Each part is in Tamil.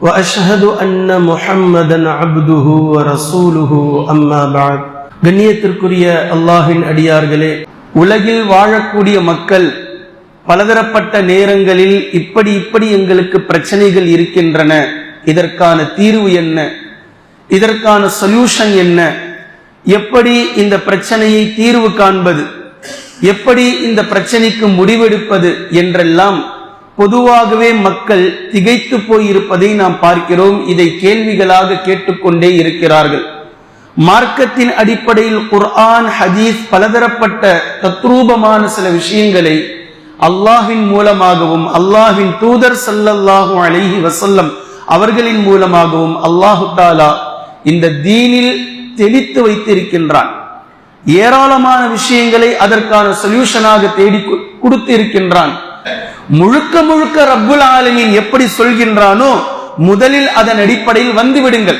واشهد ان محمدا عبده ورسوله اما بعد கண்ணியத்திற்குரிய அல்லாஹின் அடியார்களே உலகில் வாழக்கூடிய மக்கள் பலதரப்பட்ட நேரங்களில் இப்படி இப்படி எங்களுக்கு பிரச்சனைகள் இருக்கின்றன இதற்கான தீர்வு என்ன இதற்கான சொல்யூஷன் என்ன எப்படி இந்த பிரச்சனையை தீர்வு காண்பது எப்படி இந்த பிரச்சனைக்கு முடிவெடுப்பது என்றெல்லாம் பொதுவாகவே மக்கள் திகைத்து போயிருப்பதை நாம் பார்க்கிறோம். இதை கேள்விகளாக கேட்டுக்கொண்டே இருக்கிறார்கள். மார்க்கத்தின் அடிப்படையில் குர்ஆன் ஹதீஸ் பலதரப்பட்ட தத்ரூபமான சில விஷயங்களை அல்லாஹின் மூலமாகவும் அல்லாஹின் தூதர் சல்லல்லாஹு அலிஹி வசல்லம் அவர்களின் மூலமாகவும் அல்லாஹு தாலா இந்த தீனில் தெளித்து வைத்திருக்கின்றான். ஏராளமான விஷயங்களை அதற்கான சொல்யூஷனாக தேடி கு- கொடுத்து இருக்கின்றான் முழுக்க முழுக்க ரப்புல் ஆலமின் எப்படி சொல்கின்றானோ முதலில் அதன் அடிப்படையில் வந்து விடுங்கள்.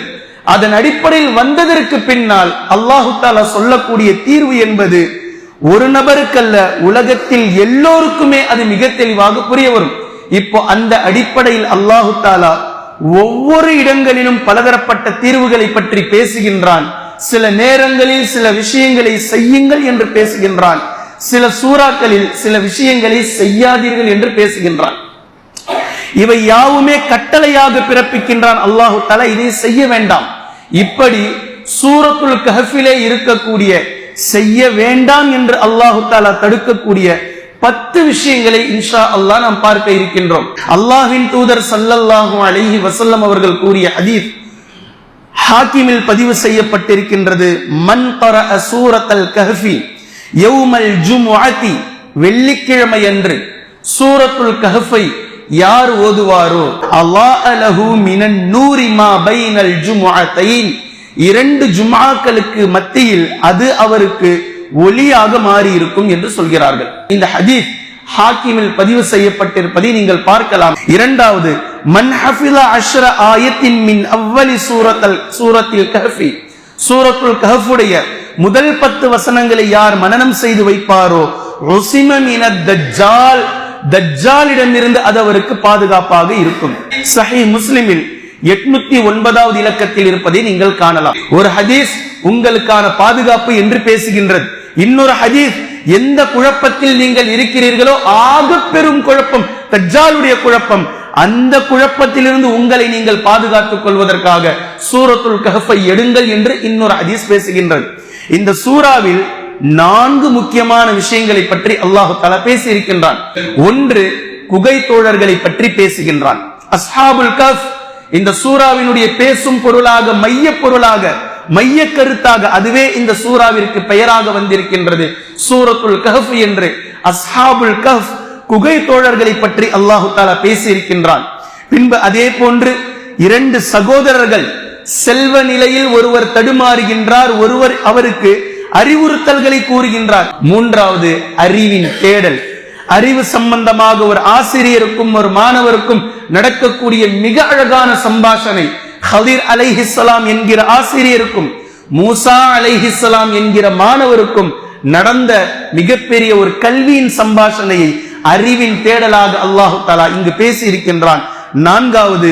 அதன் அடிப்படையில் வந்ததற்கு பின்னால் அல்லாஹு தாலா சொல்லக்கூடிய தீர்வு என்பது ஒரு நபருக்கல்ல உலகத்தில் எல்லோருக்குமே அது மிக தெளிவாக புரிய வரும். இப்போ அந்த அடிப்படையில் அல்லாஹு தாலா ஒவ்வொரு இடங்களிலும் பலதரப்பட்ட தீர்வுகளை பற்றி பேசுகின்றான். சில நேரங்களில் சில விஷயங்களை செய்யுங்கள் என்று பேசுகின்றான். சில சூறாக்களில் சில விஷயங்களை செய்யாதீர்கள் என்று பேசுகின்றான். இவை யாவுமே கட்டளையாக பிறப்பிக்கின்றான். அல்லாஹு தலா இதை செய்ய வேண்டாம். இப்படி சூரத்துல் கஹஃபிலே இருக்கக்கூடிய செய்ய வேண்டாம் என்று அல்லாஹு தாலா தடுக்கக்கூடிய பத்து விஷயங்களை இன்ஷா அல்லாஹ் நாம் பார்க்க இருக்கின்றோம். அல்லாஹின் தூதர் சல்லல்லாஹு அலிஹி வசல்லம் அவர்கள் கூறிய அதீத் ஹாக்கிமில் பதிவு செய்யப்பட்டிருக்கின்றது மன் கரஅ சூரத்தல் கஹ்ஃபி யௌமல் ஜுமுஅதி வெள்ளிக்கிழமை அன்று சூரத்துல் கஹ்ஃபை யார் ஓதுவாரோ? அல்லாஹ் லஹு மினன் நூரி மா பைனல் ஜும்ஆத்தைன் இரண்டு ஜுமாக்களுக்கு மத்தியில் அது அவருக்கு ஒளியாக மாறி இருக்கும் என்று சொல்கிறார்கள். இந்த ஹதீஸ் ஹாக்கிமில் பதிவு செய்யப்பட்டிருப்பதை நீங்கள் பார்க்கலாம். இரண்டாவது மன் ஹஃபில அஷ்ர ஆயத்தின் மின் அவ்வலி சூரத்தல் சூரத்தில் கஹஃபி சூரத்துல் கஹஃபுடைய முதல் பத்து வசனங்களை யார் மனனம் செய்து வைப்பாரோ? ருசிம தஜ்ஜால். தஜ்ஜாலிடமிருந்து அது அவருக்கு பாதுகாப்பாக இருக்கும். சஹி முஸ்லிமில் எட்நூத்தி ஒன்பதாவது இலக்கத்தில் இருப்பதை நீங்கள் காணலாம். ஒரு ஹதீஸ் உங்களுக்கான பாதுகாப்பு என்று பேசுகின்றது. இன்னொரு ஹதீஸ் எந்த குழப்பத்தில் நீங்கள் இருக்கிறீர்களோ ஆக பெரும் குழப்பம் தஜ்ஜாலுடைய குழப்பம். அந்த குழப்பத்திலிருந்து உங்களை நீங்கள் பாதுகாத்துக் கொள்வதற்காக சூரத்துல் கஹஃபை எடுங்கள் என்று இன்னொரு ஹதீஸ் பேசுகின்றது. இந்த சூறாவில் நான்கு முக்கியமான விஷயங்களை பற்றி அல்லாஹு தஆலா பேசி இருக்கின்றான் ஒன்று குகை தோழர்களை பற்றி பேசுகின்றான். அஸ்ஹாபுல் கஃப் இந்த சூறாவினுடைய பேசும் பொருளாக மைய பொருளாக மைய கருத்தாக அதுவே இந்த சூறாவிற்கு பெயராக வந்திருக்கின்றது. சூரத்துல் கஃப் என்று அஸ்ஹாபுல் கஃப் குகை தோழர்களை பற்றி அல்லாஹு தாலா பேசி இருக்கின்றான் பின்பு அதே போன்று இரண்டு சகோதரர்கள் செல்வ நிலையில் ஒருவர் தடுமாறுகின்றார் ஒருவர் அவருக்கு அறிவுறுத்தல்களை கூறுகின்றார். மூன்றாவது அறிவின் தேடல். அறிவு சம்பந்தமாக ஒரு ஆசிரியருக்கும் ஒரு மாணவருக்கும் நடக்கக்கூடிய மிக அழகான சம்பாஷணை. ஹதீர் அலைஹிஸ்லாம் என்கிற ஆசிரியருக்கும் மூசா அலைஹிஸ்லாம் என்கிற மாணவருக்கும் நடந்த மிகப்பெரிய ஒரு கல்வியின் சம்பாஷணையை அறிவின் தேடலாக அல்லாஹு தாலா இங்கு பேசி இருக்கின்றான் நான்காவது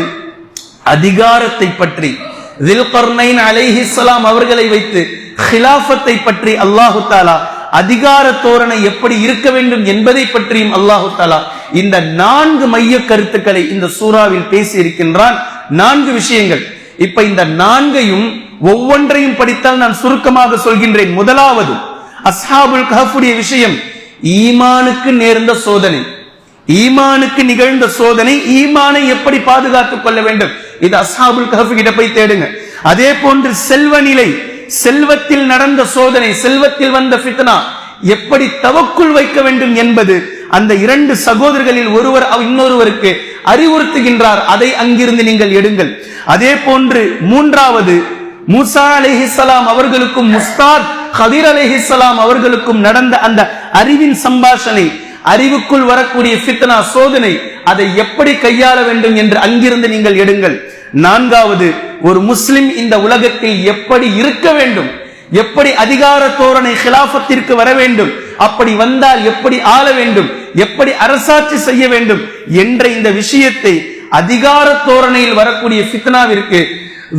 அதிகாரத்தை பற்றி. தில்கர்னைன் அலைஹிஸ்ஸலாம் அவர்களை வைத்து ஹிலாஃபத்தை பற்றி அல்லாஹு தாலா அதிகார தோரணை எப்படி இருக்க வேண்டும் என்பதை பற்றியும் அல்லாஹு தாலா இந்த நான்கு மைய கருத்துக்களை இந்த சூறாவில் பேசி இருக்கின்றான் நான்கு விஷயங்கள். இப்ப இந்த நான்கையும் ஒவ்வொன்றையும் படித்தால் நான் சுருக்கமாக சொல்கின்றேன். முதலாவது அஸ்ஹாபுல் கஹஃபுடைய விஷயம் ஈமானுக்கு நேர்ந்த சோதனை. ஈமானுக்கு நிகழ்ந்த சோதனை ஈமானை எப்படி பாதுகாத்துக் கொள்ள வேண்டும்? இது அசாபுல் கஹஃப் கிட்ட போய் தேடுங்க. அதே போன்று செல்வ நிலை செல்வத்தில் நடந்த சோதனை செல்வத்தில் வந்த ஃபித்னா எப்படி தவக்குள் வைக்க வேண்டும் என்பது அந்த இரண்டு சகோதரர்களில் ஒருவர் இன்னொருவருக்கு அறிவுறுத்துகின்றார். அதை அங்கிருந்து நீங்கள் எடுங்கள். அதே போன்று மூன்றாவது மூசா அலிஹிசலாம் அவர்களுக்கும் முஸ்தாத் ஹதீர் அலிஹிசலாம் அவர்களுக்கும் நடந்த அந்த அறிவின் சம்பாஷனை அறிவுக்குள் வரக்கூடிய ஃபித்னா சோதனை அதை எப்படி கையாள வேண்டும் என்று அங்கிருந்து நீங்கள் எடுங்கள். நான்காவது ஒரு முஸ்லிம் இந்த உலகத்தில் எப்படி இருக்க வேண்டும்? எப்படி அதிகார தோரணை ஹிலாபத்திற்கு வர வேண்டும்? அப்படி வந்தால் எப்படி ஆள வேண்டும்? எப்படி அரசாட்சி செய்ய வேண்டும்? என்ற இந்த விஷயத்தை அதிகார தோரணையில் வரக்கூடிய ஃபித்னாவிற்கு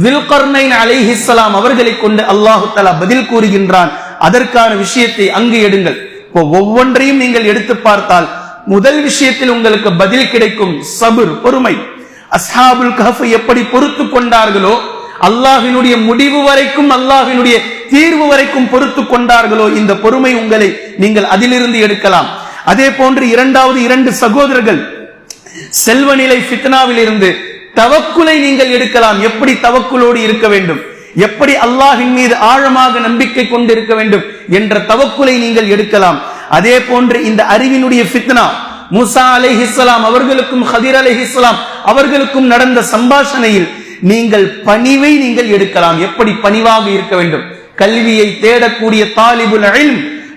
வில்கர்னைன் அலைஹிஸ்ஸலாம் அவர்களை கொண்டு அல்லாஹு தலா பதில் கூறுகின்றான். அதற்கான விஷயத்தை அங்கு எடுங்கள். ஒவ்வொன்றையும் நீங்கள் எடுத்து பார்த்தால் முதல் விஷயத்தில் உங்களுக்கு பதில் கிடைக்கும் சபுர் பொறுமை. அஸ்ஹாபுல் கஹஃப் எப்படி பொறுத்து கொண்டார்களோ அல்லாஹினுடைய முடிவு வரைக்கும் அல்லாஹினுடைய தீர்வு வரைக்கும் பொறுத்து கொண்டார்களோ இந்த பொறுமை உங்களை நீங்கள் அதிலிருந்து எடுக்கலாம். அதே போன்று இரண்டாவது இரண்டு சகோதரர்கள் செல்வநிலை ஃபித்னாவில் இருந்து தவக்குலை நீங்கள் எடுக்கலாம். எப்படி தவக்குலோடு இருக்க வேண்டும்? எப்படி அல்லாஹின் மீது ஆழமாக நம்பிக்கை கொண்டிருக்க வேண்டும் என்ற தவக்குலை நீங்கள் எடுக்கலாம். அதே போன்று இந்த அறிவினுடைய ஃபித்னா அலை அலைஹிஸ்ஸலாம் அவர்களுக்கும் ஹதிர் அலைஹிஸ்ஸலாம் அவர்களுக்கும் நடந்த சம்பாஷணையில் நீங்கள் பணிவை நீங்கள் எடுக்கலாம். எப்படி பணிவாக இருக்க வேண்டும்? கல்வியை தேடக்கூடிய தாலிபுல் அழில்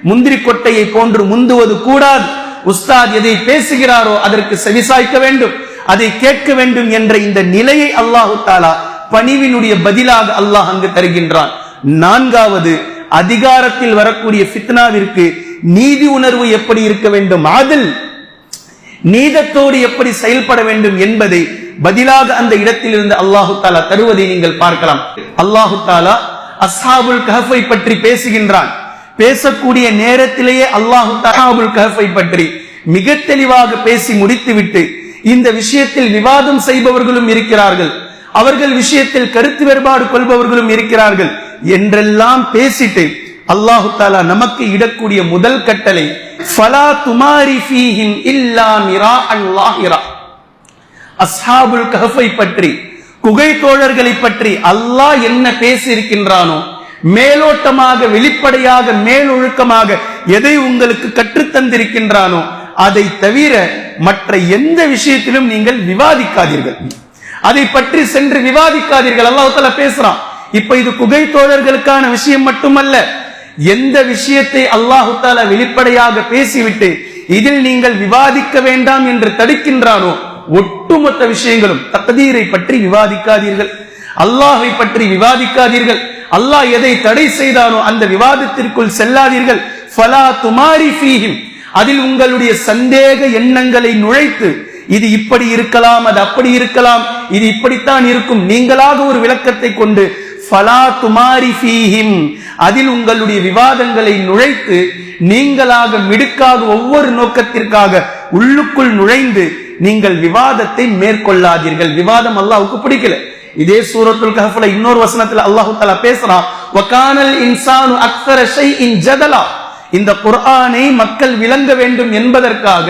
முந்திரி கொட்டையை போன்று முந்துவது கூடாது. உஸ்தாத் எதை பேசுகிறாரோ அதற்கு செவிசாய்க்க வேண்டும். அதை கேட்க வேண்டும் என்ற இந்த நிலையை அல்லாஹு தாலா பணிவினுடைய பதிலாக அல்லாஹ் அங்கு தருகின்றான். நான்காவது அதிகாரத்தில் வரக்கூடிய ஃபித்னாவிற்கு நீதி உணர்வு எப்படி இருக்க வேண்டும்? அதில் நீதத்தோடு எப்படி செயல்பட வேண்டும் என்பதை பதிலாக அந்த இடத்தில் இருந்து அல்லாஹு தாலா தருவதை நீங்கள் பார்க்கலாம். அல்லாஹு தாலா அஸ்ஹாபுல் கஹஃபை பற்றி பேசுகின்றான். பேசக்கூடிய நேரத்திலேயே அல்லாஹு தஹாபுல் கஹஃபை பற்றி மிக தெளிவாக பேசி முடித்துவிட்டு இந்த விஷயத்தில் விவாதம் செய்பவர்களும் இருக்கிறார்கள். அவர்கள் விஷயத்தில் கருத்து வேறுபாடு கொள்பவர்களும் இருக்கிறார்கள் என்றெல்லாம் பேசிட்டு அல்லாஹு தாலா நமக்கு இடக்கூடிய முதல் கட்டளை ஃபலா துமாரி ஃபீஹிம் இல்லா மிரா அல்லாஹிரா அஸ்ஹாபுல் கஹஃபை பற்றி குகை தோழர்களை பற்றி அல்லாஹ் என்ன பேசி இருக்கின்றானோ மேலோட்டமாக வெளிப்படையாக மேலொழுக்கமாக எதை உங்களுக்கு கற்றுத்தந்திருக்கின்றானோ அதை தவிர மற்ற எந்த விஷயத்திலும் நீங்கள் விவாதிக்காதீர்கள். அதை பற்றி சென்று விவாதிக்காதீர்கள். அல்லாஹால பேசுறான். இப்ப இது குகை தோழர்களுக்கான விஷயம் மட்டுமல்ல. எந்த விஷயத்தை அல்லாஹு தாலா வெளிப்படையாக பேசிவிட்டு இதில் நீங்கள் விவாதிக்க வேண்டாம் என்று தடுக்கின்றானோ ஒட்டுமொத்த விஷயங்களும் தக்கதீரை பற்றி விவாதிக்காதீர்கள். அல்லாஹை பற்றி விவாதிக்காதீர்கள். அல்லாஹ் எதை தடை செய்தானோ அந்த விவாதத்திற்குள் செல்லாதீர்கள். ஃபலா துமாரி ஃபீஹிம். அதில் உங்களுடைய சந்தேக எண்ணங்களை நுழைத்து இது இப்படி இருக்கலாம் அது அப்படி இருக்கலாம் இது இப்படித்தான் இருக்கும். நீங்களாக ஒரு விளக்கத்தை கொண்டு ஃபலா துமாரி ஃபீஹிம் அதில் உங்களுடைய விவாதங்களை நுழைத்து நீங்களாக மிடுக்காக ஒவ்வொரு நோக்கத்திற்காக உள்ளுக்குள் நுழைந்து நீங்கள் விவாதத்தை மேற்கொள்ளாதீர்கள். விவாதம் அல்லாஹுக்கு பிடிக்கல. இதே சூரத்துல் கஹஃபுல இன்னொரு வசனத்துல அல்லாஹ் தஆலா பேசுறான் வகானல் இன்சானு அக்ஸர ஷைஇன் ஜதலா. இந்த குர்ஆனை மக்கள் விளங்க வேண்டும் என்பதற்காக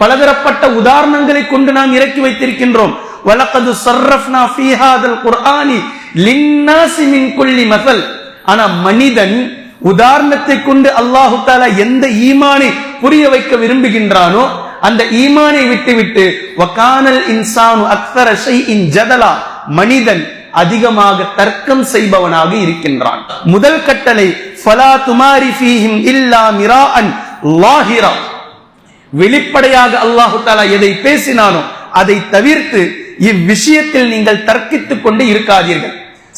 பலதரப்பட்ட உதாரணங்களை கொண்டு நாம் இறக்கி வைத்திருக்கின்றோம். வலக்கது சர்ரஃப்னா ஃபீஹாதல் குர்ஆனி லின்னாசி மின் குல்லி மசல். ஆனா மனிதன் உதாரணத்தை கொண்டு அல்லாஹு தாலா எந்த ஈமானை புரிய வைக்க விரும்புகின்றானோ அந்த ஈமானை விட்டுவிட்டு வகானல் இன்சானு அக்ஸர ஷைஇன் ஜதலா. மனிதன் அதிகமாக தர்க்கம் செய்பவனாக இருக்கின்றான். முதல் கட்டளை ஃபலா துமாரி ஃபீஹிம் இல்லா மிராஅன் லாஹிரா. வெளிப்படையாக அல்லாஹு தாலா எதை பேசினானோ அதை தவிர்த்து இவ்விஷயத்தில் நீங்கள் தர்க்கித்துக் கொண்டு இருக்காதீர்கள்.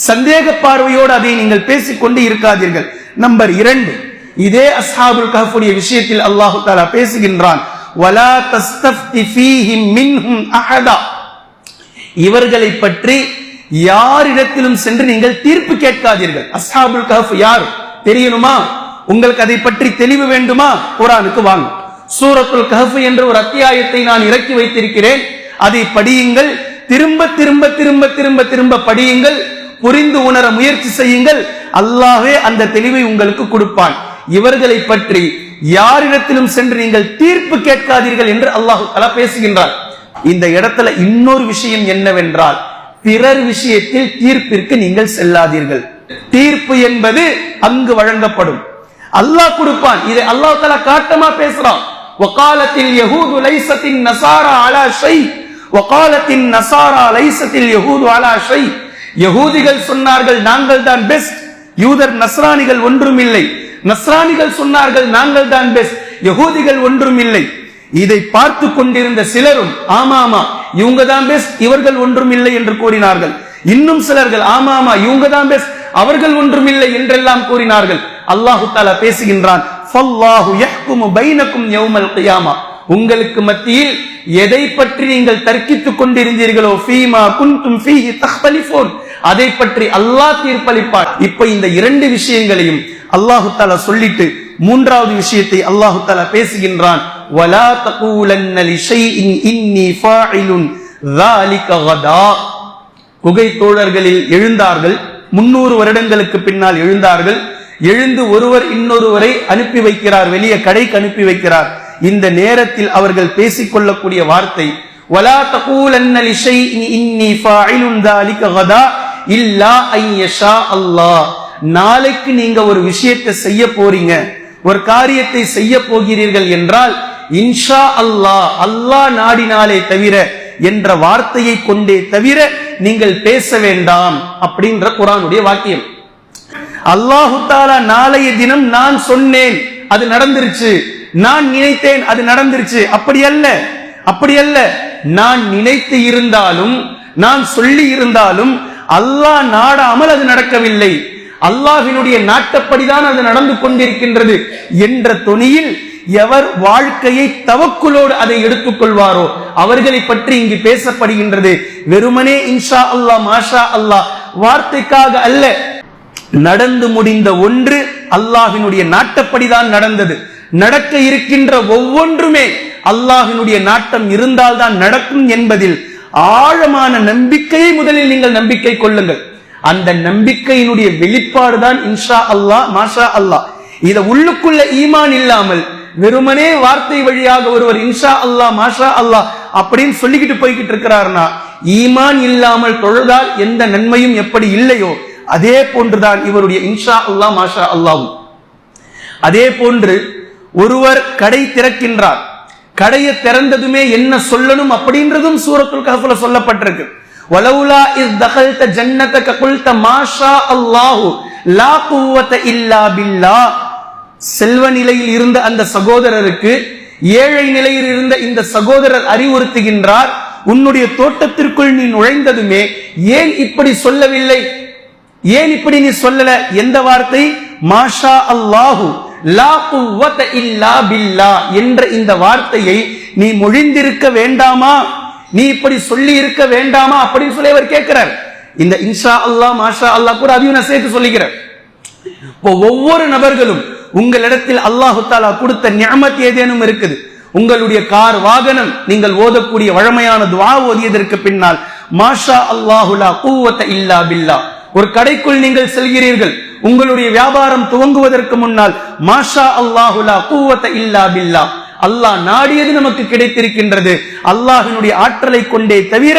சந்தேக பார்வையோடு அதை நீங்கள் பேசிக்கொண்டு இருக்காதீர்கள். நம்பர் இரண்டு இதே அஸ்ஹாபுல் கஹ்ஃபுடைய விஷயத்தில் அல்லாஹு தாலா பேசுகின்றான் வலா அஹதா. இவர்களை பற்றி யாரிடத்திலும் சென்று நீங்கள் தீர்ப்பு கேட்காதீர்கள். அஸ்ஹாபுல் கஹஃப் யார்? தெரியணுமா? உங்களுக்கு அதை பற்றி தெளிவு வேண்டுமா? குரானுக்கு வாங்க. சூரத்துல் கஹஃப் என்ற ஒரு அத்தியாயத்தை நான் இறக்கி வைத்திருக்கிறேன். அதை படியுங்கள். திரும்ப திரும்ப திரும்ப திரும்ப திரும்ப படியுங்கள். புரிந்து உணர முயற்சி செய்யுங்கள். அல்லாவே அந்த தெளிவை உங்களுக்கு கொடுப்பான். இவர்களை பற்றி யாரிடத்திலும் சென்று நீங்கள் தீர்ப்பு கேட்காதீர்கள் என்று அல்லாஹு தலா பேசுகின்றார் இந்த இடத்துல இன்னொரு விஷயம் என்னவென்றால் பிறர் விஷயத்தில் தீர்ப்பிற்கு நீங்கள் செல்லாதீர்கள். தீர்ப்பு என்பது அங்கு வழங்கப்படும். அல்லாஹ் கொடுப்பான். இதை அல்லாஹ் தலா காட்டமா பேசுறான். وقالت اليهود லைசத்தின் நசாரா அலா ஷை. وقالت நசாரா லைசத்தில் اليهود அலா ஷை. யகூதிகள் சொன்னார்கள் நாங்கள் தான் பெஸ்ட் யூதர் நஸ்ரானிகள் ஒன்றும் இல்லை. நஸ்ரானிகள் சொன்னார்கள் நாங்கள் தான் பெஸ்ட் யகூதிகள் ஒன்றும் இல்லை. இதை பார்த்து கொண்டிருந்த சிலரும் ஆமா ஆமா இவங்க தான் பெஸ்ட் இவர்கள் ஒன்றும் இல்லை என்று கூறினார்கள். இன்னும் சிலர்கள் ஆமா ஆமா இவங்க தான் பெஸ்ட் அவர்கள் ஒன்றும் இல்லை என்றெல்லாம் கூறினார்கள். அல்லாஹு தாலா பேசுகின்றான் ஃபல்லாஹு யஹ்குமு பைனக்கும் யௌமல் கியாமா உங்களுக்கு மத்தியில் எதை பற்றி நீங்கள் தர்க்கித்துக் கொண்டிருந்தீர்களோ ஃபீமா குன்தும் ஃபீஹி தஹ்தலிஃபூன் அதை பற்றி அல்லாஹ் தீர்ப்பளிப்பார் இப்ப இந்த இரண்டு விஷயங்களையும் அல்லாஹு தாலா சொல்லிட்டு மூன்றாவது விஷயத்தை அல்லாஹு தாலா பேசுகின்றான் வலா தகூலன்ன லிஷைஇன் இன்னி ஃபாயிலுன் ذلك غدا குகை தோழர்களில் எழுந்தார்கள் முன்னூறு வருடங்களுக்கு பின்னால் எழுந்தார்கள் எழுந்து ஒருவர் இன்னொருவரை அனுப்பி வைக்கிறார் வெளியே கடைக்கு அனுப்பி வைக்கிறார் இந்த நேரத்தில் அவர்கள் பேசிக் கொள்ளக்கூடிய வார்த்தை வலா தகூலன்ன லிஷைஇன் இன்னி ஃபாயிலுன் ذلك غدا இல்லா ஐயஷா அல்லாஹ் நாளைக்கு நீங்க ஒரு விஷயத்தை செய்ய போறீங்க ஒரு காரியத்தை செய்ய போகிறீர்கள் என்றால் இன்ஷா அல்லாஹ் அல்லாஹ் நாடினாலே தவிர என்ற வார்த்தையை கொண்டே தவிர நீங்கள் பேச வேண்டாம் அப்படின்ற குரானுடைய வாக்கியம் அல்லாஹு தாலா நாளைய தினம் நான் சொன்னேன் அது நடந்துருச்சு. நான் நினைத்தேன் அது நடந்துருச்சு. அப்படி அல்ல. அப்படி அல்ல. நான் நினைத்து இருந்தாலும் நான் சொல்லி இருந்தாலும் அல்லாஹ் நாடாமல் அது நடக்கவில்லை. அல்லாஹினுடைய நாட்டப்படிதான் அது நடந்து கொண்டிருக்கின்றது என்ற துணியில் எவர் வாழ்க்கையை தவக்குலோடு அதை எடுத்துக்கொள்வாரோ? அவர்களை பற்றி இங்கு பேசப்படுகின்றது. வெறுமனே இன்ஷா அல்லாஹ் மாஷா அல்லாஹ் வார்த்தைக்காக அல்ல. நடந்து முடிந்த ஒன்று அல்லாஹினுடைய நாட்டப்படிதான் நடந்தது. நடக்க இருக்கின்ற ஒவ்வொன்றுமே அல்லாஹினுடைய நாட்டம் இருந்தால்தான் நடக்கும் என்பதில் ஆழமான நம்பிக்கையை முதலில் நீங்கள் நம்பிக்கை கொள்ளுங்கள். அந்த நம்பிக்கையினுடைய வெளிப்பாடு தான் இன்ஷா அல்லாஹ் மாஷா அல்லாஹ். இதை உள்ளுக்குள்ள ஈமான் இல்லாமல் வெறுமனே வார்த்தை வழியாக ஒருவர் இன்ஷா அல்லாஹ் மாஷா அல்லாஹ் அப்படின்னு சொல்லிக்கிட்டு போய்கிட்டு இருக்கிறார்னா ஈமான் இல்லாமல் தொழுதால் எந்த நன்மையும் எப்படி இல்லையோ அதே போன்றுதான் இவருடைய இன்ஷா அல்லாஹ் மாஷா அல்லாவும் அதே போன்று ஒருவர் கடை திறக்கின்றார். கடையை திறந்ததுமே என்ன சொல்லணும் அப்படின்றதும் சூரத்துல் கஹஃப்ல சொல்லப்பட்டிருக்கு. வலவுலா இஸ் தகல்த ஜன்னத குல்த மாஷா அல்லாஹு லா குவத இல்லா பில்லா. செல்வ நிலையில் இருந்த அந்த சகோதரருக்கு ஏழை நிலையில் இருந்த இந்த சகோதரர் அறிவுறுத்துகின்றார் உன்னுடைய தோட்டத்திற்குள் நீ நுழைந்ததுமே ஏன் இப்படி சொல்லவில்லை? ஏன் இப்படி நீ சொல்லல? எந்த வார்த்தை? மாஷா அல்லாஹு லா குவத இல்லா பில்லா என்ற இந்த வார்த்தையை நீ மொழிந்திருக்க வேண்டாமா? நீ இப்படி சொல்லி இருக்க வேண்டாமா? அப்படின்னு சொல்லி அவர் கேட்கிறார். இந்த இன்ஷா அல்லாஹ் மாஷா அல்லாஹ் கூட அதையும் நான் சேர்த்து சொல்லிக்கிறேன். இப்போ ஒவ்வொரு நபர்களும் உங்களிடத்தில் அல்லாஹு தாலா கொடுத்த ஞாமத் ஏதேனும் இருக்குது? உங்களுடைய கார் வாகனம் நீங்கள் ஓதக்கூடிய வழமையான துவா ஓதியதற்கு பின்னால் மாஷா அல்லாஹுலா கூவத்த இல்லா பில்லா. ஒரு கடைக்குள் நீங்கள் செல்கிறீர்கள். உங்களுடைய வியாபாரம் துவங்குவதற்கு முன்னால் மாஷா அல்லாஹுலா கூவத்த இல்லா பில்லா. அல்லாஹ் நாடியது நமக்கு கிடைத்திருக்கின்றது? அல்லாஹினுடைய ஆற்றலை கொண்டே தவிர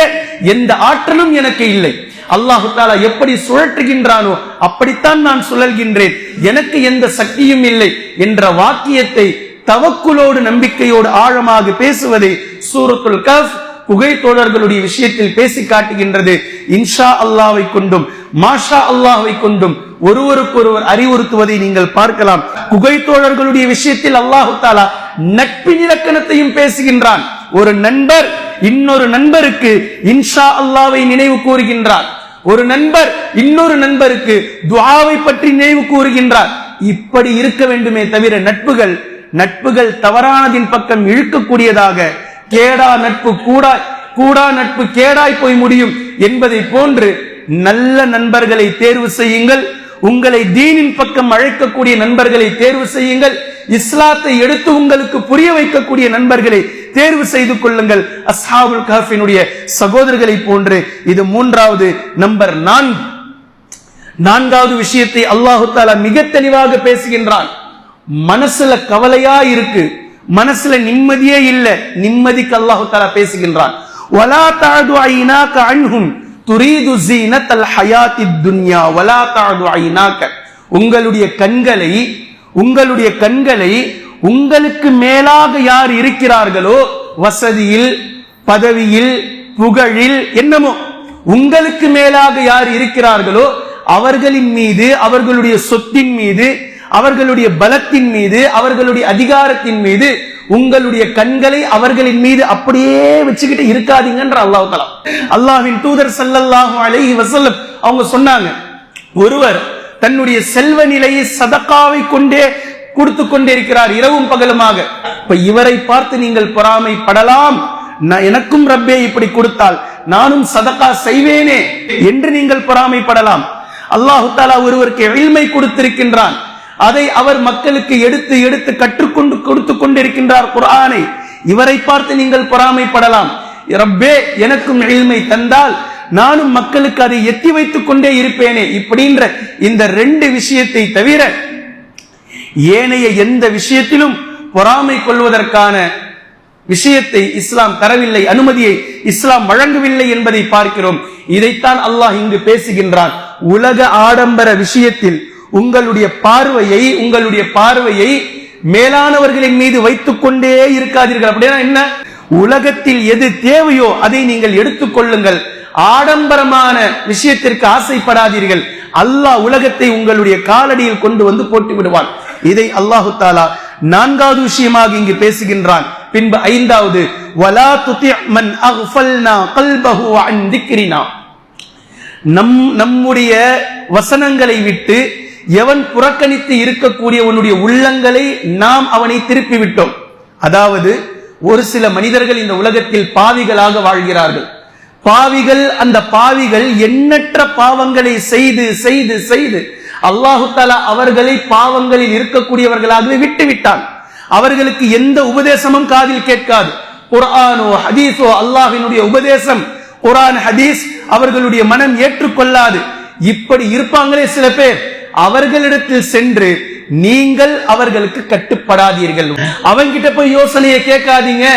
எந்த ஆற்றலும் எனக்கு இல்லை. அல்லாஹு தாலா எப்படி சுழற்றுகின்றானோ அப்படித்தான் நான் சுழல்கின்றேன். எனக்கு எந்த சக்தியும் இல்லை என்ற வாக்கியத்தை தவக்குலோடு நம்பிக்கையோடு ஆழமாக பேசுவதை சூரத்துல் கஃப் புகை தோழர்களுடைய விஷயத்தில் பேசி காட்டுகின்றது. இன்ஷா அல்லாவை கொண்டும் மாஷா அல்லாஹை கொண்டும் ஒருவருக்கொருவர் அறிவுறுத்துவதை நீங்கள் பார்க்கலாம். குகை தோழர்களுடைய விஷயத்தில் அல்லாஹு தாலா நட்பின் இலக்கணத்தையும் பேசுகின்றான். ஒரு நண்பர் இன்னொரு நண்பருக்கு இன்ஷா அல்லாவை நினைவு கூறுகின்றார். ஒரு நண்பர் இன்னொரு நண்பருக்கு துவாவை பற்றி நினைவு கூறுகின்றார். இப்படி இருக்க வேண்டுமே தவிர நட்புகள் நட்புகள் தவறானதின் பக்கம் இழுக்கக்கூடியதாக கேடா நட்பு கூடா கூடா நட்பு கேடாய் போய் முடியும் என்பதை போன்று நல்ல நண்பர்களை தேர்வு செய்யுங்கள். உங்களை தீனின் பக்கம் அழைக்கக்கூடிய நண்பர்களை தேர்வு செய்யுங்கள். இஸ்லாத்தை எடுத்து உங்களுக்கு புரிய வைக்கக்கூடிய நண்பர்களை தேர்வு செய்து கொள்ளுங்கள். அஸ்ஹாபுல் கஹஃபினுடைய சகோதரர்களை போன்று இது மூன்றாவது நம்பர் நான்கு. நான்காவது விஷயத்தை அல்லாஹு தாலா மிக தெளிவாக பேசுகின்றான். மனசுல கவலையா இருக்கு. மனசுல நிம்மதியே இல்ல. நிம்மதிக்கு அல்லாஹு தாலா பேசுகின்றான். துரீது ஜீனத்தல் ஹயாத்தி துன்யா வலா தாது ஐனாக உங்களுடைய கண்களை உங்களுடைய கண்களை உங்களுக்கு மேலாக யார் இருக்கிறார்களோ வசதியில் பதவியில் புகழில் என்னமோ உங்களுக்கு மேலாக யார் இருக்கிறார்களோ அவர்களின் மீது அவர்களுடைய சொத்தின் மீது அவர்களுடைய பலத்தின் மீது அவர்களுடைய அதிகாரத்தின் மீது உங்களுடைய கண்களை அவர்களின் மீது அப்படியே வச்சுக்கிட்டு இருக்காதீங்கன்ற அல்லாஹ் தலா அல்லாவின் தூதர் ஸல்லல்லாஹு அலைஹி வசல்லம் அவங்க சொன்னாங்க ஒருவர் தன்னுடைய செல்வ நிலையை சதக்காவை கொண்டே கொடுத்து கொண்டே இருக்கிறார் இரவும் பகலுமாக. இப்ப இவரை பார்த்து நீங்கள் பொறாமைப்படலாம். நான் எனக்கும் ரப்பே இப்படி கொடுத்தால் நானும் சதக்கா செய்வேனே என்று நீங்கள் பொறாமைப்படலாம். அல்லாஹு தாலா ஒருவருக்கு எளிமை கொடுத்திருக்கின்றான். அதை அவர் மக்களுக்கு எடுத்து எடுத்து கற்றுக்கொண்டு கொடுத்து கொண்டிருக்கின்றார் குரானை இவரை பார்த்து நீங்கள் பொறாமைப்படலாம். ரப்பே எனக்கும் எளிமை தந்தால் நானும் மக்களுக்கு அதை எத்தி வைத்துக் கொண்டே இருப்பேனே. இப்படின்ற இந்த ரெண்டு விஷயத்தை தவிர ஏனைய எந்த விஷயத்திலும் பொறாமை கொள்வதற்கான விஷயத்தை இஸ்லாம் தரவில்லை அனுமதியை இஸ்லாம் வழங்கவில்லை என்பதை பார்க்கிறோம். இதைத்தான் அல்லாஹ் இங்கு பேசுகின்றான். உலக ஆடம்பர விஷயத்தில் உங்களுடைய பார்வையை உங்களுடைய பார்வையை மேலானவர்களின் மீது வைத்துக் கொண்டே இருக்காதீர்கள். அப்படின்னா என்ன? உலகத்தில் எது தேவையோ அதை நீங்கள் எடுத்துக்கொள்ளுங்கள் ஆடம்பரமான விஷயத்திற்கு ஆசைப்படாதீர்கள். அல்லாஹ் உலகத்தை உங்களுடைய காலடியில் கொண்டு வந்து போட்டு விடுவான். இதை அல்லாஹு தாலா நான்காவது விஷயமாக இங்கு பேசுகின்றான். பின்பு ஐந்தாவது வலா துதி மன் அஃபல்னா கல்பஹு அன் திக்ரினா. நம் நம்முடைய வசனங்களை விட்டு எவன் புறக்கணித்து இருக்கக்கூடியவனுடைய உள்ளங்களை நாம் அவனை திருப்பி விட்டோம் அதாவது ஒரு சில மனிதர்கள் இந்த உலகத்தில் பாவிகளாக வாழ்கிறார்கள். பாவிகள் அந்த பாவிகள் எண்ணற்ற பாவங்களை செய்து செய்து செய்து அல்லாஹு தாலா அவர்களை பாவங்களில் இருக்கக்கூடியவர்களாகவே விட்டு விட்டான் அவர்களுக்கு எந்த உபதேசமும் காதில் கேட்காது. குரானோ ஹதீஸோ அல்லாஹினுடைய உபதேசம் குரான் ஹதீஸ் அவர்களுடைய மனம் ஏற்றுக்கொள்ளாது. இப்படி இருப்பாங்களே சில பேர். அவர்களிடத்தில் சென்று நீங்கள் அவர்களுக்கு கட்டுப்படாதீர்கள். அவன்கிட்ட போய் யோசனையை கேட்காதீங்க.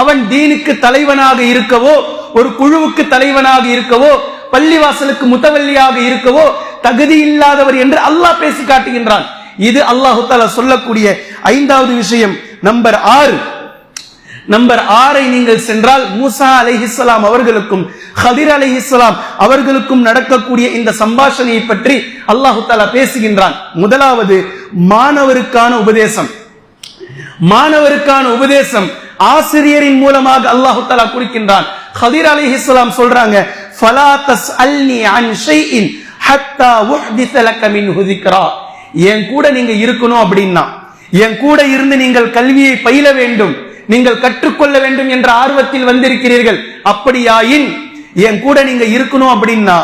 அவன் தீனுக்கு தலைவனாக இருக்கவோ ஒரு குழுவுக்கு தலைவனாக இருக்கவோ பள்ளிவாசலுக்கு முத்தவல்லியாக இருக்கவோ தகுதி இல்லாதவர் என்று அல்லாஹ் பேசி காட்டுகின்றான். இது அல்லாஹு தாலா சொல்லக்கூடிய ஐந்தாவது விஷயம். நம்பர் ஆறு நம்பர் ஆறை நீங்கள் சென்றால் மூசா அலிஹிஸ்லாம் அவர்களுக்கும் ஹதிர் அலிஹிஸ்லாம் அவர்களுக்கும் நடக்கக்கூடிய இந்த சம்பாஷணையை பற்றி அல்லாஹு தாலா பேசுகின்றான். முதலாவது மாணவருக்கான உபதேசம். மாணவருக்கான உபதேசம் ஆசிரியரின் மூலமாக அல்லாஹு தாலா கொடுக்கின்றான் ஹதிர் அலிஹிஸ்லாம் சொல்றாங்க ஃபலா தஸ்அல்னி அன் ஷைஇன் ஹத்தா உஹ்திஸ லக ஹுதிக்ரா என் கூட நீங்க இருக்கணும் அப்படின்னா என் கூட இருந்து நீங்கள் கல்வியை பயில வேண்டும். நீங்கள் கற்றுக்கொள்ள வேண்டும் என்ற ஆர்வத்தில் வந்திருக்கிறீர்கள். அப்படியாயின் என் கூட நீங்க இருக்கணும் அப்படின்னா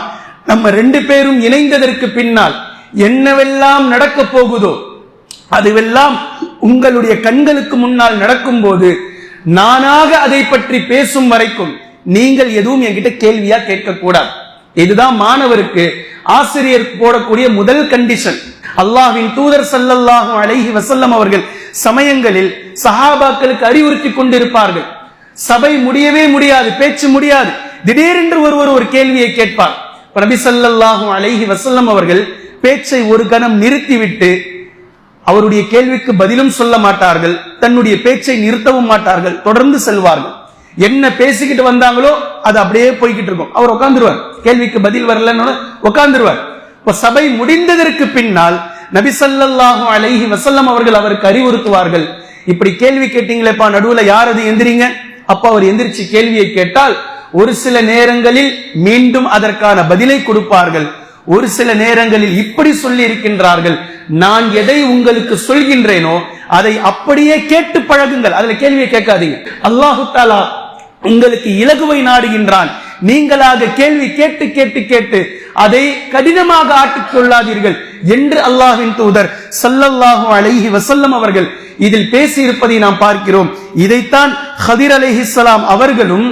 நம்ம ரெண்டு பேரும் இணைந்ததற்கு பின்னால் என்னவெல்லாம் நடக்க போகுதோ அதுவெல்லாம் உங்களுடைய கண்களுக்கு முன்னால் நடக்கும்போது நானாக அதை பற்றி பேசும் வரைக்கும் நீங்கள் எதுவும் என்கிட்ட கேள்வியா கேட்கக்கூடாது. இதுதான் மாணவருக்கு ஆசிரியர் போடக்கூடிய முதல் கண்டிஷன் அல்லாஹின் தூதர் ஸல்லல்லாஹு அலைஹி வசல்லம் அவர்கள் சமயங்களில் சஹாபாக்களுக்கு அறிவுறுத்தி கொண்டிருப்பார்கள். சபை முடியவே முடியாது பேச்சு முடியாது. திடீரென்று ஒருவர் ஒரு கேள்வியை கேட்பார். நபி சல்லாஹும் அலைஹி வசல்லம் அவர்கள் பேச்சை ஒரு கணம் நிறுத்திவிட்டு அவருடைய கேள்விக்கு பதிலும் சொல்ல மாட்டார்கள் தன்னுடைய பேச்சை நிறுத்தவும் மாட்டார்கள் தொடர்ந்து செல்வார்கள். என்ன பேசிக்கிட்டு வந்தாங்களோ அது அப்படியே போய்கிட்டு இருக்கும். அவர் உட்கார்ந்துருவார். கேள்விக்கு பதில் வரலன்னு உட்காந்துருவார் இப்ப சபை முடிந்ததற்கு பின்னால் நபிசல்லாஹு அலைஹி வசல்லம் அவர்கள் அவருக்கு அறிவுறுத்துவார்கள். இப்படி கேள்வி கேட்டீங்களேப்பா நடுவுல யார் அது எந்திரிங்க? அப்ப அவர் எந்திரிச்சு கேள்வியை கேட்டால் ஒரு சில நேரங்களில் மீண்டும் அதற்கான பதிலை கொடுப்பார்கள். ஒரு சில நேரங்களில் இப்படி சொல்லி இருக்கின்றார்கள். நான் எதை உங்களுக்கு சொல்கின்றேனோ அதை அப்படியே கேட்டு பழகுங்கள். அதுல கேள்வியை கேட்காதீங்க. அல்லாஹு தாலா உங்களுக்கு இலகுவை நாடுகின்றான். நீங்களாக கேள்வி கேட்டு கேட்டு கேட்டு அதை கடினமாக ஆட்டிக் கொள்ளாதீர்கள் என்று அல்லாஹின் தூதர் சல்லல்லாஹு அலைஹி வசல்லம் அவர்கள் இதில் பேசி இருப்பதை நாம் பார்க்கிறோம். இதைத்தான் ஹதிர் அலிஹிஸ்லாம் அவர்களும்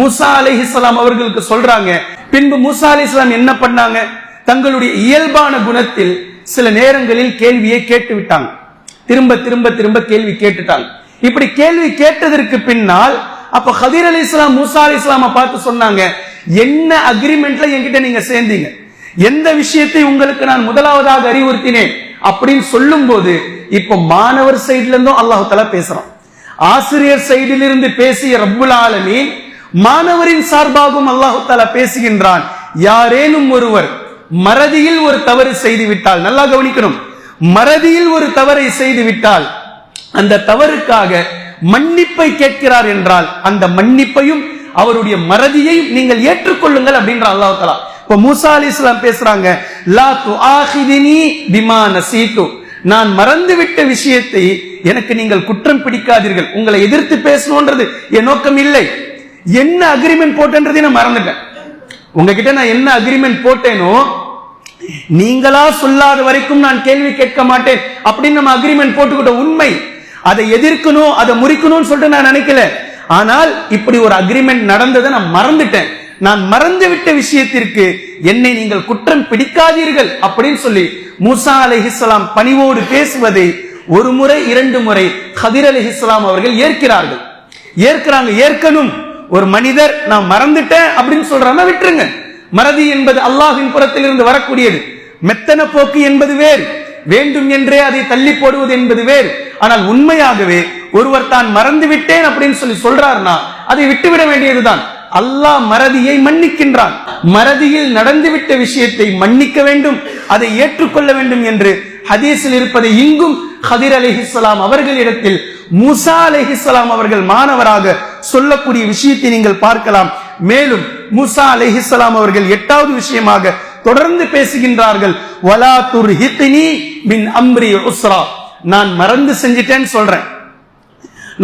மூசா அலிஹிஸ்லாம் அவர்களுக்கு சொல்றாங்க. பின்பு மூசா அலிஸ்லாம் என்ன பண்ணாங்க? தங்களுடைய இயல்பான குணத்தில் சில நேரங்களில் கேள்வியை கேட்டு விட்டாங்க. திரும்ப திரும்ப திரும்ப கேள்வி கேட்டுட்டாங்க. இப்படி கேள்வி கேட்டதற்கு பின்னால் அப்ப ஹதீர் அலி இஸ்லாம் மூசா அலி இஸ்லாம பார்த்து சொன்னாங்க என்ன அக்ரிமெண்ட்ல என்கிட்ட நீங்க சேர்ந்தீங்க? எந்த விஷயத்தை உங்களுக்கு நான் முதலாவதாக அறிவுறுத்தினேன்? அப்படின்னு சொல்லும் போது இப்போ மாணவர் சைடுல இருந்தும் அல்லாஹு தலா பேசுறான். ஆசிரியர் சைடில் இருந்து பேசிய ரப்புல் ஆலமீன் மாணவரின் சார்பாகவும் அல்லாஹு தலா பேசுகின்றான். யாரேனும் ஒருவர் மறதியில் ஒரு தவறு செய்து விட்டால் நல்லா கவனிக்கணும். மறதியில் ஒரு தவறை செய்து விட்டால் அந்த தவறுக்காக மன்னிப்பை கேட்கிறார் என்றால் அந்த மன்னிப்பையும் அவருடைய மறதியையும் நீங்கள் ஏற்றுக்கொள்ளுங்கள் அப்படின்ற அல்லாஹ் தலா இப்ப மூசா அலைஹிஸ்ஸலாம் பேசுறாங்க லா துஆஹிதினி பிமான சீட்டு நான் மறந்துவிட்ட விஷயத்தை எனக்கு நீங்கள் குற்றம் பிடிக்காதீர்கள். உங்களை எதிர்த்து பேசணும்ன்றது என் நோக்கம் இல்லை. என்ன அக்ரிமெண்ட் போட்டேன்றதை நான் மறந்துட்டேன். உங்ககிட்ட நான் என்ன அக்ரிமெண்ட் போட்டேனோ நீங்களா சொல்லாத வரைக்கும் நான் கேள்வி கேட்க மாட்டேன் அப்படின்னு நம்ம அக்ரிமெண்ட் போட்டுக்கிட்ட உண்மை அதை எதிர்க்கணும் அதை முறிக்கணும்னு சொல்லிட்டு நான் நினைக்கல. ஆனால் இப்படி ஒரு அக்ரிமெண்ட் நடந்ததை நான் மறந்துட்டேன். நான் மறந்து விட்ட விஷயத்திற்கு என்னை நீங்கள் குற்றம் பிடிக்காதீர்கள் அப்படின்னு சொல்லி மூசா அலைஹிஸ்ஸலாம் பணிவோடு பேசுவதை ஒரு முறை இரண்டு முறை கதிர் அலைஹிஸ்ஸலாம் அவர்கள் ஏற்கிறார்கள். ஏற்கிறாங்க ஏற்கனும் ஒரு மனிதர் நான் மறந்துட்டேன் அப்படின்னு சொல்றாங்க விட்டுருங்க. மறதி என்பது அல்லாஹின் புறத்தில் இருந்து வரக்கூடியது. மெத்தன போக்கு என்பது வேறு. வேண்டும் என்றே அதை தள்ளி போடுவது என்பது வேறு. ஆனால் உண்மையாகவே ஒருவர் தான் மறந்து விட்டேன் அப்படின்னு சொல்லி சொல்றாருன்னா அதை விட்டுவிட வேண்டியதுதான். அல்லாஹ் மறதியை மன்னிக்கின்றான். மறதியில் நடந்துவிட்ட விஷயத்தை மன்னிக்க வேண்டும் அதை ஏற்றுக்கொள்ள வேண்டும் என்று ஹதீஸில் இருப்பதை இங்கும் ஹதிர் அலிஹிஸ்லாம் அவர்களிடத்தில் மூசா அலிஹிஸ்லாம் அவர்கள் மாணவராக சொல்லக்கூடிய விஷயத்தை நீங்கள் பார்க்கலாம். மேலும் மூசா அலிஹிஸ்லாம் அவர்கள் எட்டாவது விஷயமாக தொடர்ந்து பேசுகின்றார்கள். வலா துர்ஹித்னி மின் அம்ரி உஸ்ரா. நான் மறந்து செஞ்சிட்டேன்னு சொல்றேன்.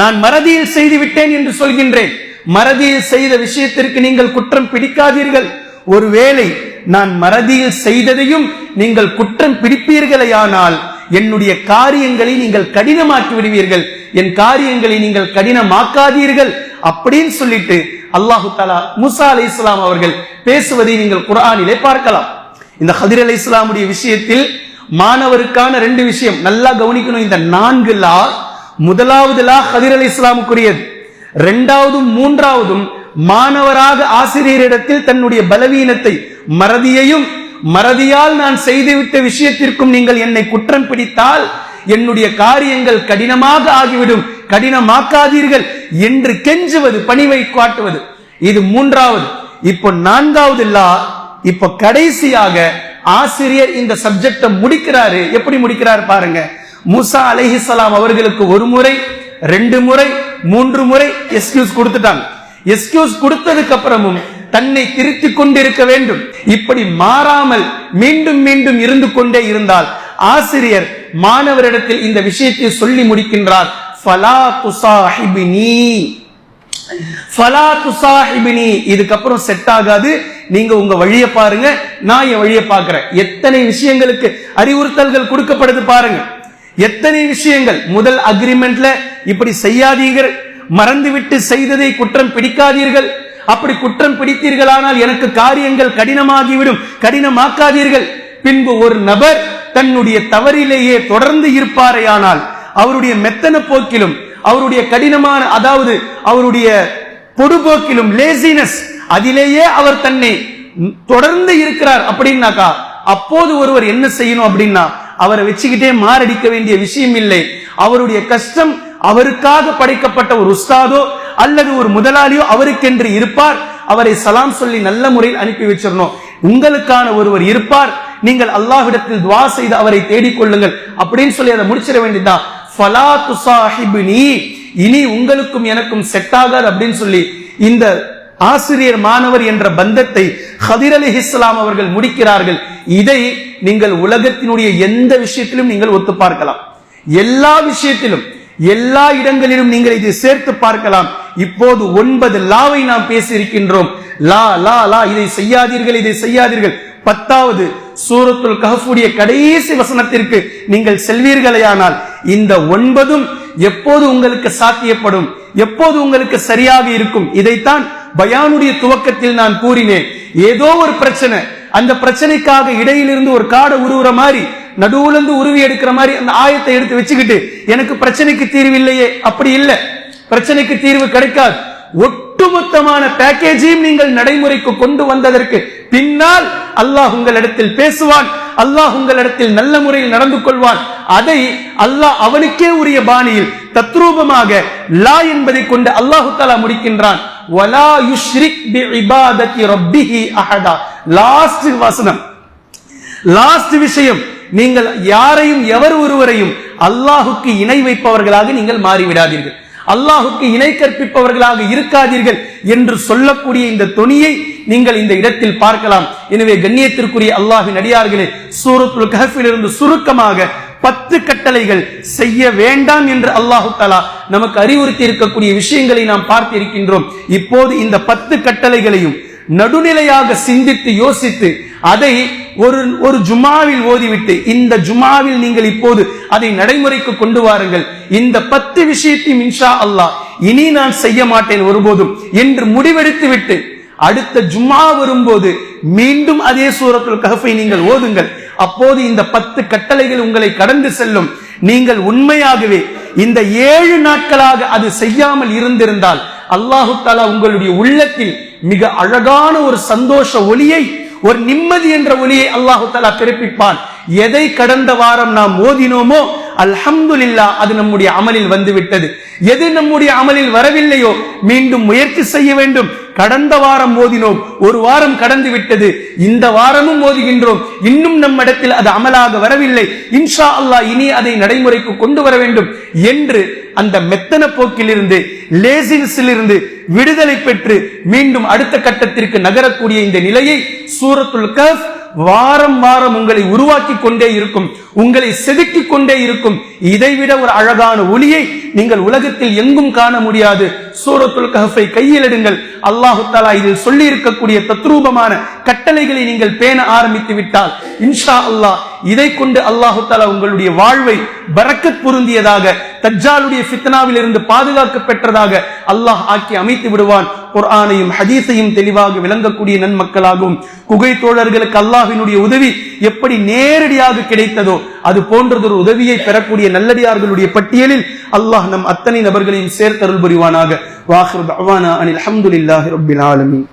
நான் மறதியில் செய்து விட்டேன் என்று சொல்கின்றேன். மறதியில் செய்த விஷயத்திற்கு நீங்கள் குற்றம் பிடிக்காதீர்கள். ஒருவேளை நான் மறதியில் செய்ததையும் நீங்கள் குற்றம் பிடிப்பீர்களேயானால் என்னுடைய காரியங்களை நீங்கள் கடினமாக்கி விடுவீர்கள் என் காரியங்களை நீங்கள் கடினமாக்காதீர்கள். அப்படின்னு சொல்லிட்டு அல்லாஹு தாலா முசா அலி இஸ்லாம் அவர்கள் பேசுவதை நீங்கள் குரானிலே பார்க்கலாம். இந்த ஹதிர் அலி இஸ்லாமுடைய விஷயத்தில் மாணவருக்கான ரெண்டு விஷயம் நல்லா கவனிக்கணும். இந்த நான்கு லா முதலாவது லா ஹதிர் அலி இஸ்லாமுக்குரியது ரெண்டாவதும் மூன்றாவதும் மாணவராக ஆசிரியரிடத்தில் தன்னுடைய பலவீனத்தை மறதியையும் மறதியால் நான் செய்துவிட்ட விஷயத்திற்கும் நீங்கள் என்னை குற்றம் பிடித்தால் என்னுடைய காரியங்கள் கடினமாக ஆகிவிடும். கடினமாக்காதீர்கள். என்று கெஞ்சுவது பணிவை காட்டுவது. இது மூன்றாவது. இப்போ நான்காவது லா இப்ப கடைசியாக ஆசிரியர் இந்த சப்ஜெக்ட முடிக்கிறாரு. எப்படி முடிக்கிறார் பாருங்க. மூசா அலைஹிஸ்ஸலாம் அவர்களுக்கு ஒரு முறை ரெண்டு முறை மூன்று முறை எஸ்கியூஸ் கொடுத்துட்டாங்க. எஸ்கியூஸ் கொடுத்ததுக்கு அப்புறமும் தன்னை திருத்திக் கொண்டிருக்க வேண்டும். இப்படி மாறாமல் மீண்டும் மீண்டும் இருந்து கொண்டே இருந்தால் ஆசிரியர் மாணவரிடத்தில் இந்த விஷயத்தை சொல்லி முடிக்கின்றார். ஃபலா துசாஹிபினி. ஃபலா துசாஹிபினி. இதுக்கப்புறம் செட் ஆகாது. நீங்க உங்க வழியை பாருங்க. நான் என் வழியை பார்க்கிறேன். எத்தனை விஷயங்களுக்கு அறிவுறுத்தல்கள் கொடுக்கப்படுது பாருங்க. எத்தனை விஷயங்கள். முதல் அக்ரிமெண்ட்ல இப்படி செய்யாதீர்கள். மறந்துவிட்டு செய்ததை குற்றம் பிடிக்காதீர்கள். அப்படி குற்றம் பிடித்தீர்களானால் எனக்கு காரியங்கள் கடினமாகிவிடும். கடினமாக்காதீர்கள். பின்பு ஒரு நபர் தன்னுடைய தவறிலேயே தொடர்ந்து இருப்பாரேயானால் அவருடைய மெத்தன போக்கிலும் அவருடைய கடினமான அதாவது அவருடைய பொடுபோக்கிலும் லேசினஸ் அதிலேயே அவர் தன்னை தொடர்ந்து இருக்கிறார் அப்படின்னாக்கா அப்போது ஒருவர் என்ன செய்யணும் அப்படின்னா அவரை வச்சுக்கிட்டே மாரடிக்க வேண்டிய விஷயம் இல்லை. அவருடைய கஷ்டம் அவருக்காக படைக்கப்பட்ட ஒரு உஸ்தாதோ அல்லது ஒரு முதலாளியோ அவருக்கென்று இருப்பார். அவரை சலாம் சொல்லி நல்ல முறையில் அனுப்பி வச்சிடணும். உங்களுக்கான ஒருவர் இருப்பார். நீங்கள் அல்லாஹ்விடத்தில் துவா செய்து அவரை தேடிக் கொள்ளுங்கள் அப்படின்னு சொல்லி அதை முடிச்சிட வேண்டியதுதான் ஃபலா துசாஹிபினி. இனி உங்களுக்கும் எனக்கும் செட் ஆகாது அப்படின்னு சொல்லி இந்த ஆசிரியர் மாணவர் என்ற பந்தத்தை ஹதிர் அலி இஸ்லாம் அவர்கள் முடிக்கிறார்கள். இதை நீங்கள் உலகத்தினுடைய எந்த விஷயத்திலும் நீங்கள் ஒத்து பார்க்கலாம். எல்லா விஷயத்திலும் எல்லா இடங்களிலும் நீங்கள் இதை சேர்த்து பார்க்கலாம். இப்போது ஒன்பது லாவை நாம் பேசி இருக்கின்றோம் லா லா லா இதை செய்யாதீர்கள் இதை செய்யாதீர்கள். பத்தாவது சூரத்துல் கஹஃபுடைய கடைசி வசனத்திற்கு நீங்கள் செல்வீர்களேயானால் இந்த ஒன்பதும் எப்போது உங்களுக்கு சாத்தியப்படும்? எப்போது உங்களுக்கு சரியாக இருக்கும்? இதைத்தான் பயானுடைய துவக்கத்தில் நான் கூறினேன். ஏதோ ஒரு பிரச்சனை அந்த பிரச்சனைக்காக இடையிலிருந்து ஒரு காடை உருவுற மாதிரி நடுவுல இருந்து உருவி எடுக்கிற மாதிரி அந்த ஆயத்தை எடுத்து வச்சுக்கிட்டு எனக்கு பிரச்சனைக்கு தீர்வு இல்லையே அப்படி இல்லை. பிரச்சனைக்கு தீர்வு கிடைக்காது. ஒட்டுமொத்தமான பேக்கேஜையும் நீங்கள் நடைமுறைக்கு கொண்டு வந்ததற்கு பின்னால் அல்லாஹ் உங்களிடத்தில் பேசுவான் அல்லாஹ் உங்களிடத்தில் நல்ல முறையில் நடந்து கொள்வான். அதை அல்லாஹ் அவனுக்கே உரிய பாணியில் தத்ரூபமாக லா என்பதை கொண்டு அல்லாஹு தாலா முடிக்கின்றான். வலா யுஷ்ரிக் பி இபாதத்தி ரப்பிஹி அஹதா. லாஸ்ட் வசனம். லாஸ்ட் விஷயம் நீங்கள் யாரையும் எவர் ஒருவரையும் அல்லாஹுக்கு இணை வைப்பவர்களாக நீங்கள் மாறிவிடாதீர்கள். அல்லாஹுக்கு இணை கற்பிப்பவர்களாக இருக்காதீர்கள் என்று சொல்லக்கூடிய இந்த தொனியை நீங்கள் இந்த இடத்தில் பார்க்கலாம். எனவே கண்ணியத்திற்குரிய அல்லாஹின் அடியார்களே சூரத்துல் கஹஃபிலிருந்து சுருக்கமாக பத்து கட்டளைகள் செய்ய வேண்டாம் என்று அல்லாஹு தலா நமக்கு அறிவுறுத்தி இருக்கக்கூடிய விஷயங்களை நாம் பார்த்து இருக்கின்றோம் இப்போது இந்த பத்து கட்டளைகளையும் நடுநிலையாக சிந்தித்து யோசித்து அதை ஒரு ஒரு ஜுமாவில் ஓதிவிட்டு இந்த ஜுமாவில் நீங்கள் இப்போது அதை நடைமுறைக்கு கொண்டு வாருங்கள். இந்த பத்து விஷயத்தையும் இன்ஷா அல்லாஹ் இனி நான் செய்ய மாட்டேன் ஒருபோதும் என்று முடிவெடுத்து விட்டு அடுத்த ஜும்மா வரும்போது மீண்டும் அதே சூரத்துல் கஹஃபை நீங்கள் ஓதுங்கள். அப்போது இந்த பத்து கட்டளைகள் உங்களை கடந்து செல்லும். நீங்கள் உண்மையாகவே இந்த ஏழு நாட்களாக அது செய்யாமல் இருந்திருந்தால் அல்லாஹு தாலா உங்களுடைய உள்ளத்தில் மிக அழகான ஒரு சந்தோஷ ஒளியை ஒரு நிம்மதி என்ற ஒளியை அல்லாஹு தாலா பிறப்பிப்பான். எதை கடந்த வாரம் நாம் ஓதினோமோ அல்ஹம்துலில்லா அது நம்முடைய அமலில் வந்துவிட்டது. எது நம்முடைய அமலில் வரவில்லையோ மீண்டும் முயற்சி செய்ய வேண்டும். கடந்த வாரம் ஓதினோம் ஒரு வாரம் கடந்து விட்டது. இந்த வாரமும் ஓதுகின்றோம் இன்னும் நம்மிடத்தில் அது அமலாக வரவில்லை. இன்ஷா அல்லாஹ் இனி அதை நடைமுறைக்கு கொண்டு வர வேண்டும் என்று அந்த மெத்தன போக்கிலிருந்து லேசினஸிலிருந்து விடுதலை பெற்று மீண்டும் அடுத்த கட்டத்திற்கு நகரக்கூடிய இந்த நிலையை சூரத்துல் கஃப் வாரம் வாரம் உங்களை உருவாக்கி கொண்டே இருக்கும் உங்களை செதுக்கி கொண்டே இருக்கும். இதைவிட ஒரு அழகான ஒளியை நீங்கள் உலகத்தில் எங்கும் காண முடியாது. சூரத்துல் கஹஃபை கையில் எடுங்கள் அல்லாஹு தாலா இதில் சொல்லி இருக்கக்கூடிய தத்ரூபமான கட்டளைகளை நீங்கள் பேண ஆரம்பித்து விட்டால் இன்ஷா அல்லாஹ் இதை கொண்டு அல்லாஹு தாலா உங்களுடைய வாழ்வை பறக்கத் பொருந்தியதாக தஜ்ஜாலுடைய ஃபித்னாவில் இருந்து பாதுகாக்க பெற்றதாக அல்லாஹ் ஆக்கி அமைத்து விடுவான். குர்ஆனையும் ஹதீஸையும் தெளிவாக விளங்கக்கூடிய நன்மக்களாகவும் குகை தோழர்களுக்கு அல்லாஹினுடைய உதவி எப்படி நேரடியாக கிடைத்ததோ அது போன்றதொரு உதவியை பெறக்கூடிய நல்லடியார்களுடைய பட்டியலில் அல்லாஹ் நம் அத்தனை நபர்களையும் சேர்த்தருள் புரிவானாக. வாஹர் அவானா அனில் அஹமதுல்லாஹி ரபில் ஆலமீன்.